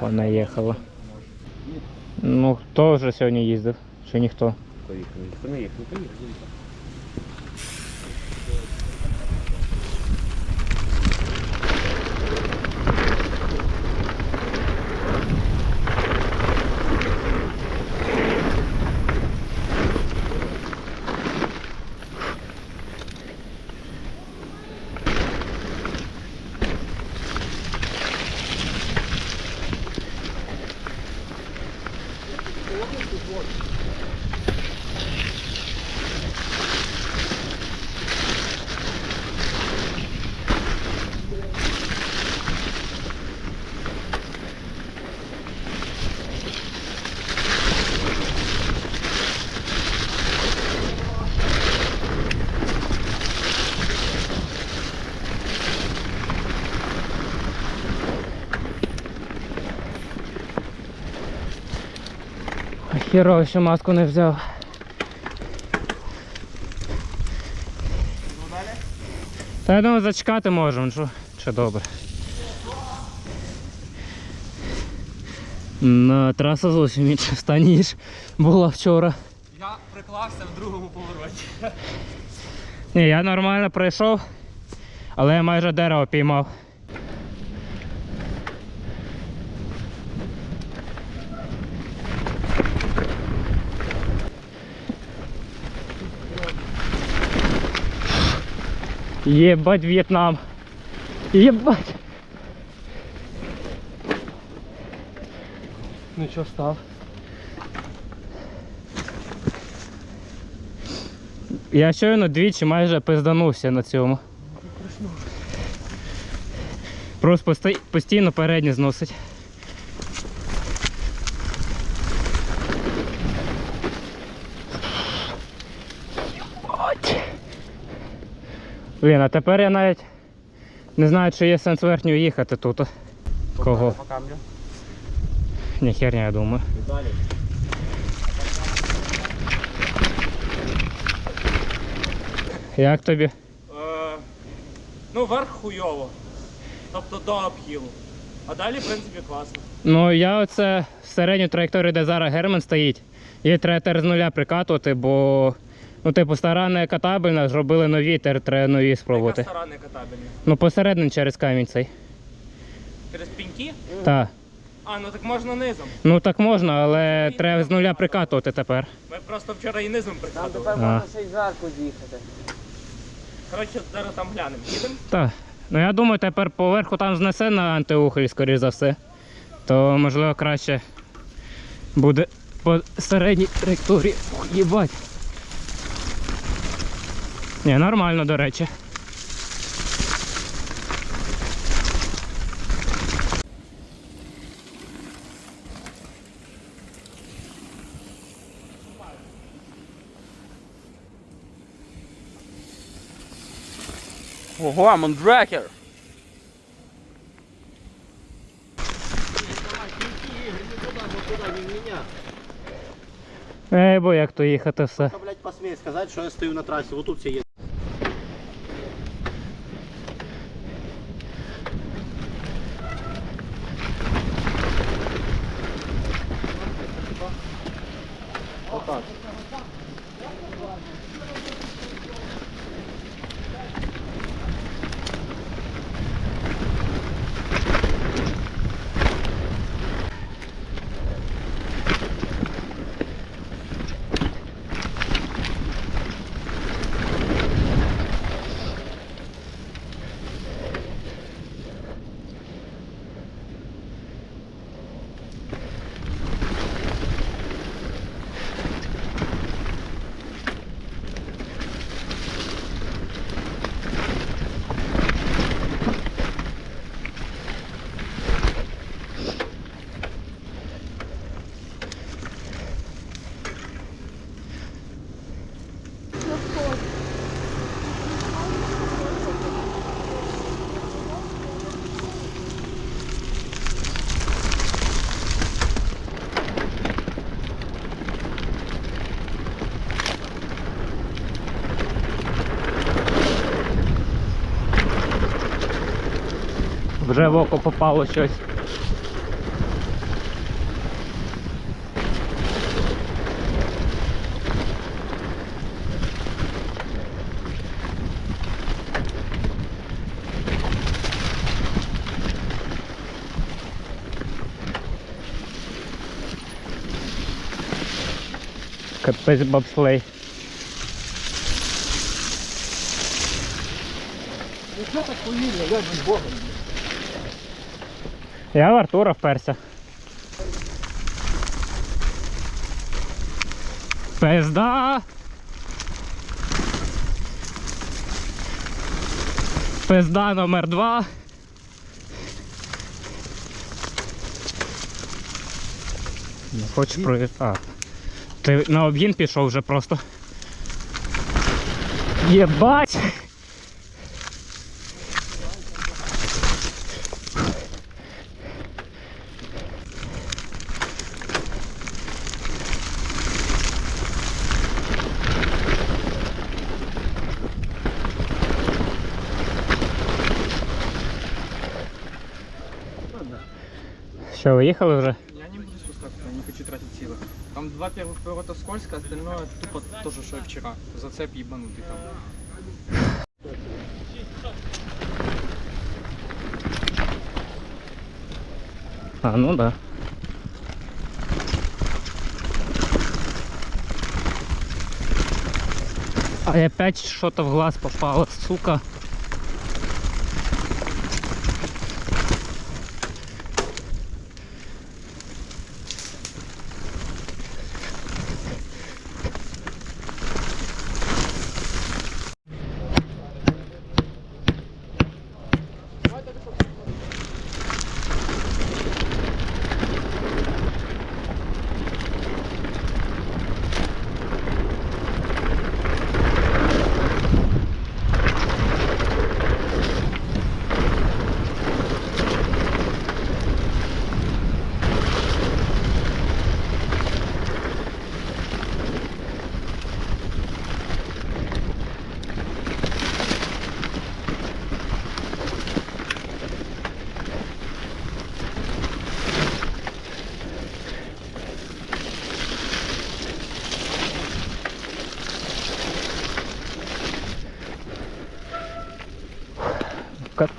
Понаїхало. Ну, хто вже сьогодні їздив? Чи ніхто? Поїхали. Хто не. Хірово, що маску не взяв. Та я думаю, зачекати можемо, що, що добре. На траса зовсім інша стані, ніж була вчора. Я приклався в другому повороті. Ні, я нормально пройшов, але я майже дерево піймав. Єбать В'єтнам. Єбать. Ну що став? Я щойно двічі майже пизданувся на цьому. Просто постійно передні зносить. Блін, а тепер я навіть не знаю, чи є сенс верхню їхати тут. Кого? Ні, херня, я думаю. Як тобі? Е, ну, верх хуйово. Тобто до обхилу. А далі, в принципі, класно. Ну я оце середню траєкторію, де зараз Герман стоїть, її треба тепер з нуля прикатувати, бо ну, типу, стара не катабельна, зробили нові, тепер треба нові спробувати. Яка стара не катабельна? Ну посередині через камінь цей. Через піньки? Так. А, ну так можна низом. Ну так можна, але треба з нуля прикатувати тепер. Ми просто вчора і низом Там прикладали. тепер можна ще й зверху з'їхати. Коротше, зараз там глянемо. Їдемо? Так. Ну я думаю, тепер поверху там знесе на антиухоль, скоріш за все. То можливо краще буде по середній траєкторії. Ух, Їбать. Ні, нормально, до речі. Ого, мандрекер! Ей, бо як то їхати все. Хто, блядь, посміє сказати, що я стою на трасі, отут всі є. вже в око попало щось. Капець бобслей. Ну що так повільно, я ж богом. Я в Артура вперся. Пизда! Пизда номер два. Не хочеш проїхати? А. Ти на обгін пішов вже просто. Єбать! Що, виїхали вже? Я не буду спускаться, я не хочу тратить силы. Там два первых поворота скользко, остальное тупо то же, что и вчера. Зацеп ебанутый там. А, ну да. А опять что-то в глаз попало, сука.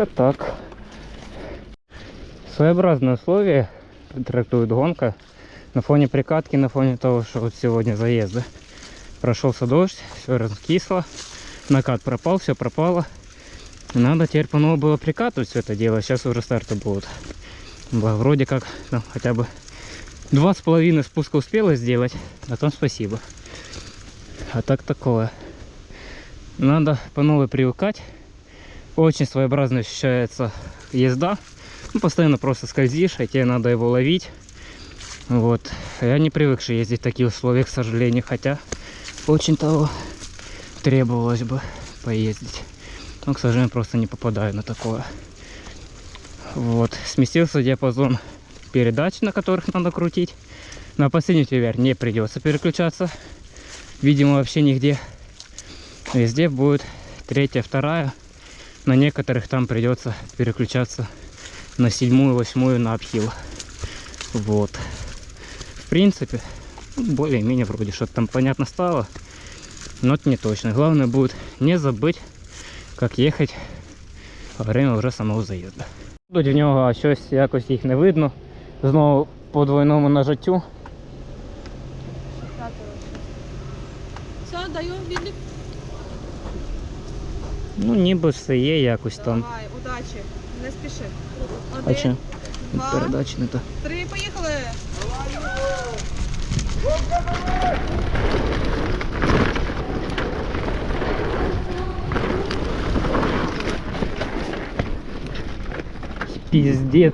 Как-то так. Своеобразные условия трактует гонка. На фоне прикатки, на фоне того, что вот сегодня заезды. Прошелся дождь, все раскисло. Накат пропал, все пропало. Надо теперь по новому было прикатывать все это дело. Сейчас уже старты будут. Благо, Вроде как ну, хотя бы два с половиной спуска успела сделать. На том спасибо. А так такое. Надо по новой привыкать. Очень своеобразно ощущается езда. Ну, постоянно просто скользишь, а тебе надо его ловить. Вот. Я не привыкший ездить в таких условиях, к сожалению, хотя очень того требовалось бы поездить. Но, к сожалению, просто не попадаю на такое. Вот. Сместился диапазон передач, на которых надо крутить. На последний TVR не придется переключаться. Видимо, вообще нигде. Везде будет третья, вторая. На некоторых там придется переключаться на седьмую, восьмую на обхил. Вот. В принципе, ну, более-менее вроде что-то там понятно стало. Но это не точно. Главное будет не забыть, как ехать во время вже самого заїзду. Тут в нього щось якось їх не видно. Знову по двойному нажаттю. Ну ніби все є якось там. Давай, удачі. Не спіши. А Один, чи два, передачі не то. три, поїхали. Пиздец.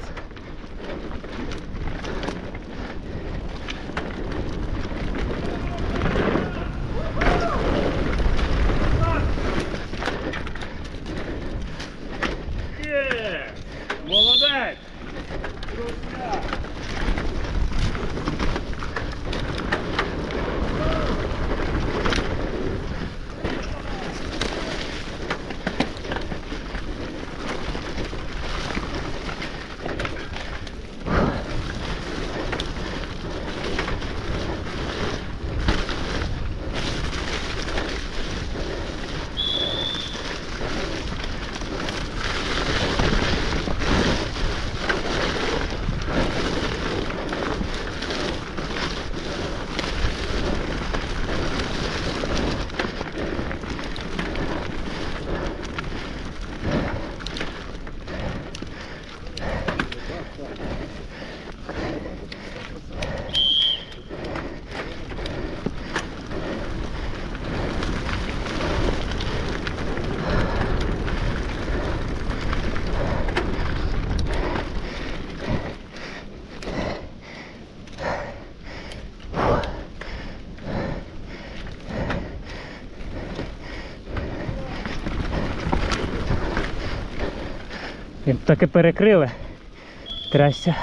Так і перекрили. Трясся.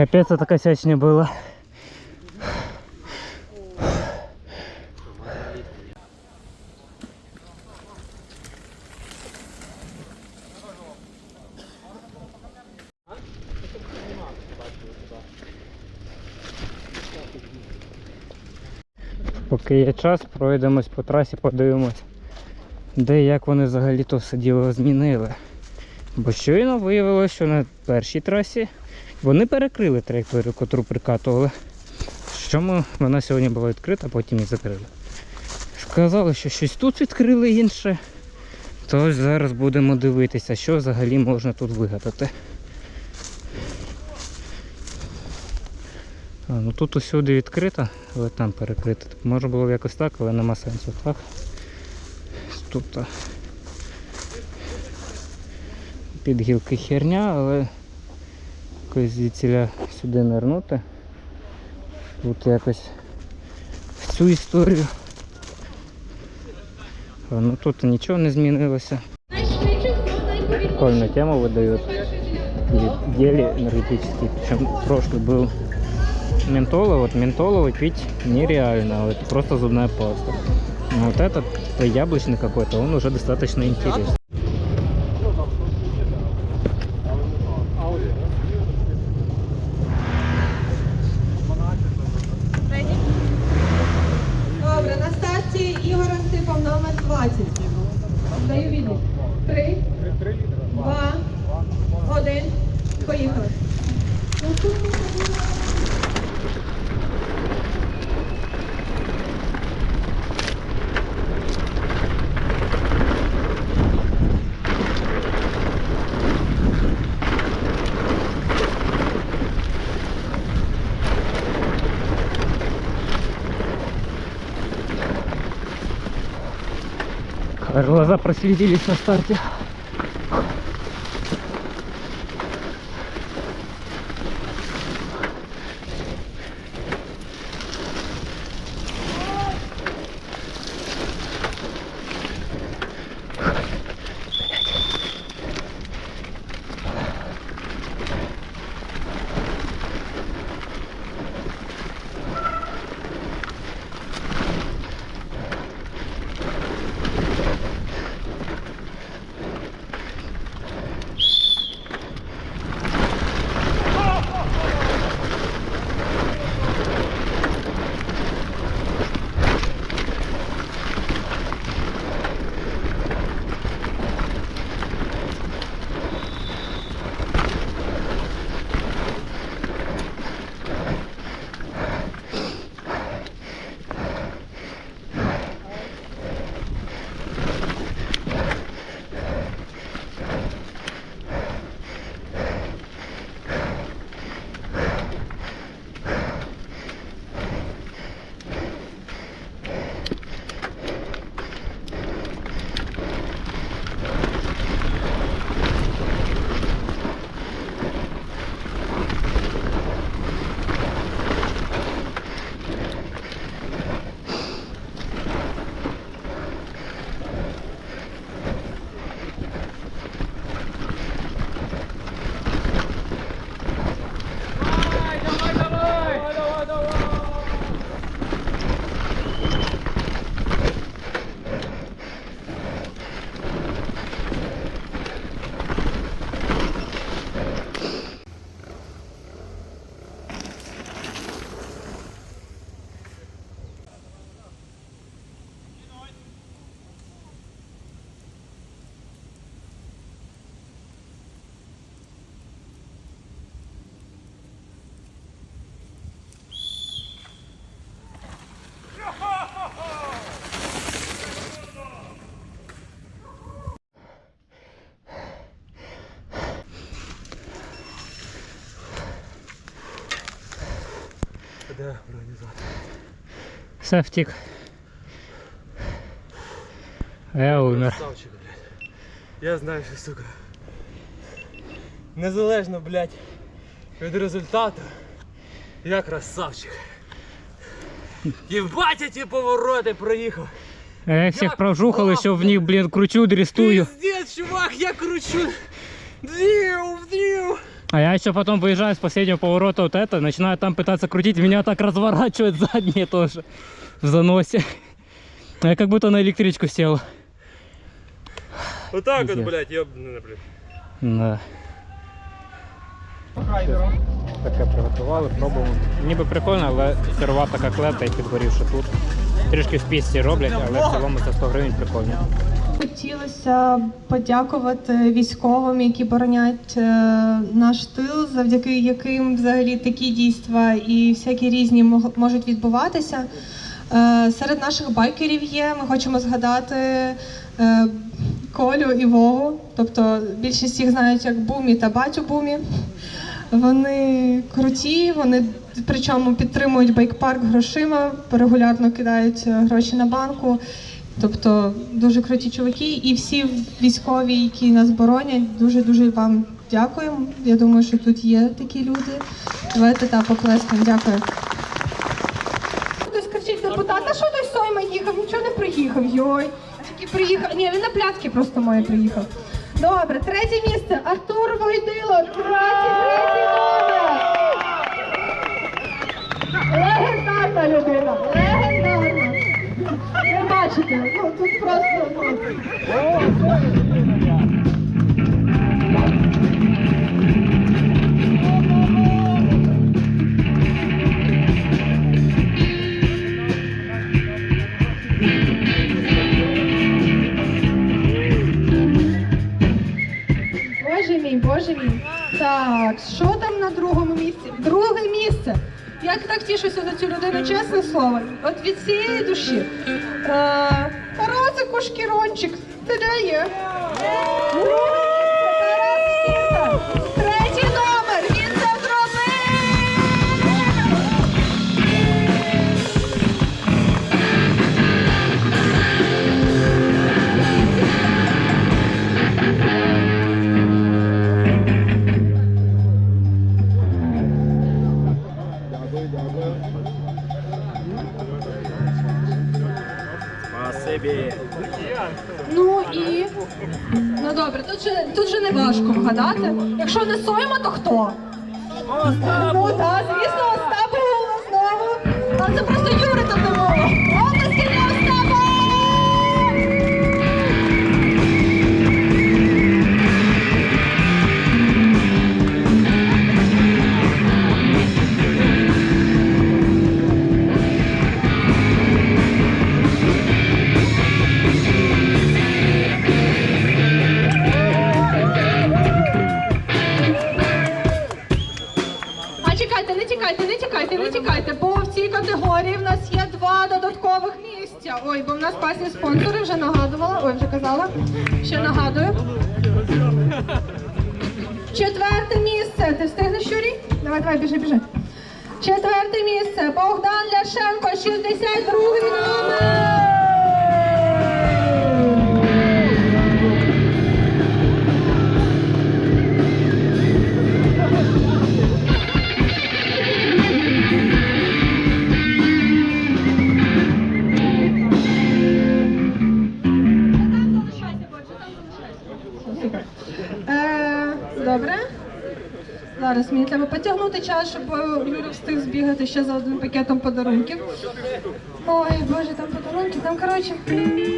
Капец, это косячня было. Поки є час, пройдемось по трасі, подивимось, де і як вони взагалі то все діло змінили. Бо щойно виявилося, що на першій трасі вони перекрили траєкторію, котру прикатували. Чому вона сьогодні була відкрита, а потім і закрили. Сказали, що щось тут відкрили інше. Тож зараз будемо дивитися, що взагалі можна тут вигадати. А, ну тут усюди відкрито, але там перекрито. Так, може було якось так, але нема сенсу, так? Тут а, під гілки херня, але якось звідсіля сюди нирнути. Тут якось в цю історію. А, Ну тут нічого не змінилося. Прикольную тему выдают. Гели энергетические. Причем прошлый был ментола. Вот ментола выпить нереально. Вот просто зубная паста. Но вот этот типа, яблочный какой-то, он уже достаточно интересный. Глаза проследились на старте. Де організатор? Все втік. А Я умер. Красавчик, блядь. Я знаю, що, сука. Незалежно, блядь, від результату, я красавчик. Єбать, я ті повороти проїхав. А Я всіх прожухав, що в них, блін, кручу, дрестую. Пиздец, чувак, я кручу. Дрів, дрів. А я еще потом выезжаю с последнего поворота вот это, начинаю там пытаться крутить, меня так разворачивает задние тоже в заносе. А Я как будто на электричку сел. Отак от, Пиздец. блядь, ёбаний, блядь. Да. Таке приготували, пробуємо. Ніби прикольно, але сирувата котлета і підгорівши тут. Трішки в пісті роблять, але в цілому це 100 гривень прикольно. Хотілося подякувати військовим, які боронять е, наш тил, завдяки яким взагалі такі дійства і всякі різні можуть відбуватися. Е, Серед наших байкерів є. Ми хочемо згадати е, Колю і Вову. Тобто більшість їх знають як Бумі та Батю Бумі. Вони круті, вони причому підтримують байкпарк грошима, регулярно кидають гроші на банку. Тобто дуже круті чуваки, і всі військові, які нас боронять, дуже дуже вам дякуємо. Я думаю, що тут є такі люди. Давайте та поплескаємо. Дякую. Хтось кричить депутат, що той Сойма їхав? Нічого не приїхав. Йой. Тільки приїхав. Ні, він на пляцки просто моє приїхав. Добре, третє місце. Артур Войдило, 23 номер. Легендарна людина. Бачите, ну тут просто. ну. Боже мій, боже мій. Так, що там на другому місці? Друге місце. Я так тішуся за цю людину, чесне слово. От від цієї душі. Е, Тарасику Шкірончик, ти де є? Ну добре, тут же, тут же не важко вгадати. Якщо не Сойма, то хто? Ну так, звісно, тікайте, не тікайте, бо в цій категорії в нас є два додаткових місця. Ой, бо в нас пасні спонсори вже нагадувала. Ой, вже казала. Ще нагадую. Четверте місце. Ти встигнеш, Юрій? Давай, давай, біжи, біжи. Четверте місце. Богдан Ляшенко, 62 номер. Зараз мені треба потягнути час, щоб е, встиг збігати ще за одним пакетом подарунків. Ой, боже, там подарунки, там, коротше,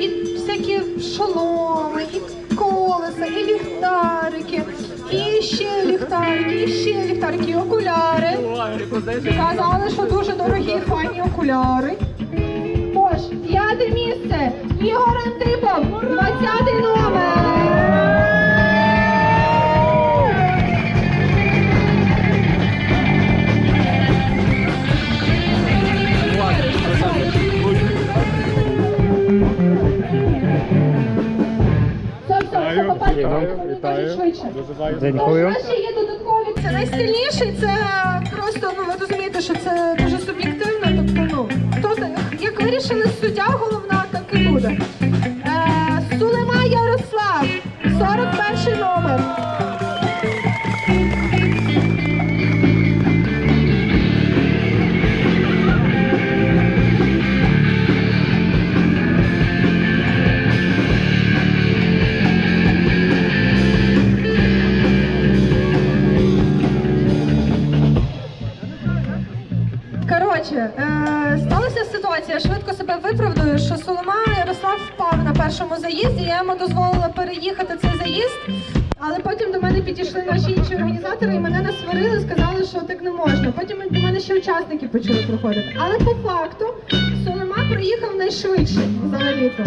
і всякі шоломи, і колеса, і ліхтарики, і ще ліхтарики, і ще ліхтарики, і окуляри. Казали, що дуже дорогі файні окуляри. Тож, п'яте місце. Ігор Антипов, 20 номер. Попасть. Швидше. Дякую. Це найсильніший, це просто, ну ви розумієте, що це дуже суб'єктивно. Тобто, ну хто як вирішили суддя, головна, так і буде. Йому дозволила переїхати цей заїзд, але потім до мене підійшли наші інші організатори і мене насварили, сказали, що так не можна. Потім до мене ще учасники почали приходити. Але по факту Солома проїхав найшвидше взагалі-то.